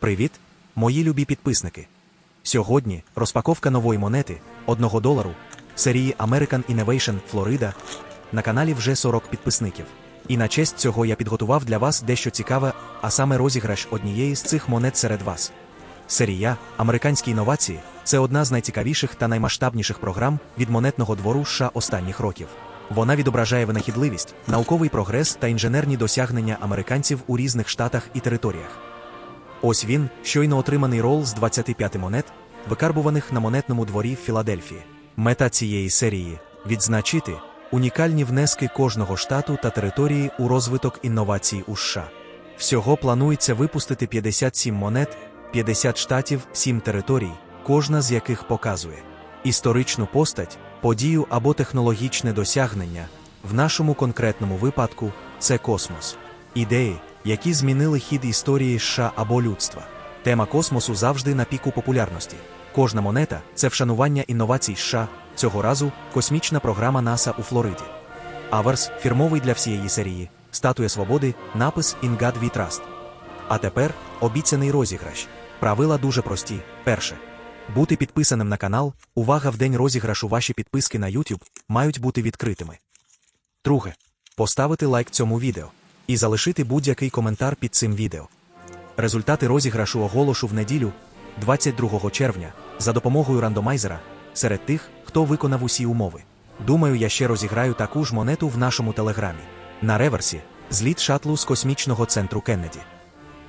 Привіт, мої любі підписники. Сьогодні розпаковка нової монети 1 долару серії American Innovation Florida. На каналі вже 40 підписників. І на честь цього я підготував для вас дещо цікаве, а саме розіграш однієї з цих монет серед вас. Серія Американські інновації це одна з найцікавіших та наймасштабніших програм від монетного двору США останніх років. Вона відображає винахідливість, науковий прогрес та інженерні досягнення американців у різних штатах і територіях. Ось він, щойно отриманий рол з 25 монет, викарбуваних на монетному дворі в Філадельфії. Мета цієї серії відзначити унікальні внески кожного штату та території у розвиток інновацій у США. Всього планується випустити 57 монет, 50 штатів, 7 територій, кожна з яких показує історичну постать, подію або технологічне досягнення. В нашому конкретному випадку це космос. Ідеї, які змінили хід історії США або людства. Тема космосу завжди на піку популярності. Кожна монета це вшанування інновацій США, цього разу космічна програма НАСА у Флориді. Аверс фірмовий для всієї серії, статуя свободи, напис In God We Trust. А тепер обіцяний розіграш. Правила дуже прості. Перше. Бути підписаним на канал, увага в день розіграшу ваші підписки на YouTube мають бути відкритими. Друге. Поставити лайк цьому відео і залишити будь-який коментар під цим відео. Результати розіграшу оголошу в неділю, 22 червня, за допомогою рандомайзера, серед тих, хто виконав усі умови. Думаю, я ще розіграю таку ж монету в нашому телеграмі. На реверсі зліт шатлу з космічного центру Кеннеді.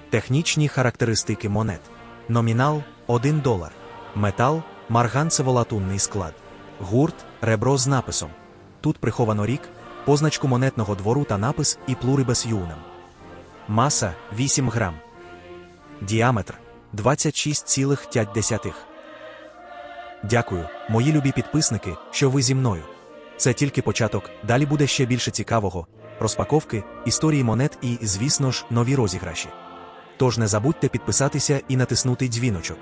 Технічні характеристики монет. Номінал 1 долар. Метал марганцево-латунний склад. Гурт ребро з написом. Тут приховано рік, позначку монетного двору та напис і плурибес юнем. Маса 8 грам. Діаметр 26,5. Дякую, мої любі підписники, що ви зі мною. Це тільки початок, далі буде ще більше цікавого, розпаковки, історії монет і, звісно ж, нові розіграші. Тож не забудьте підписатися і натиснути дзвіночок.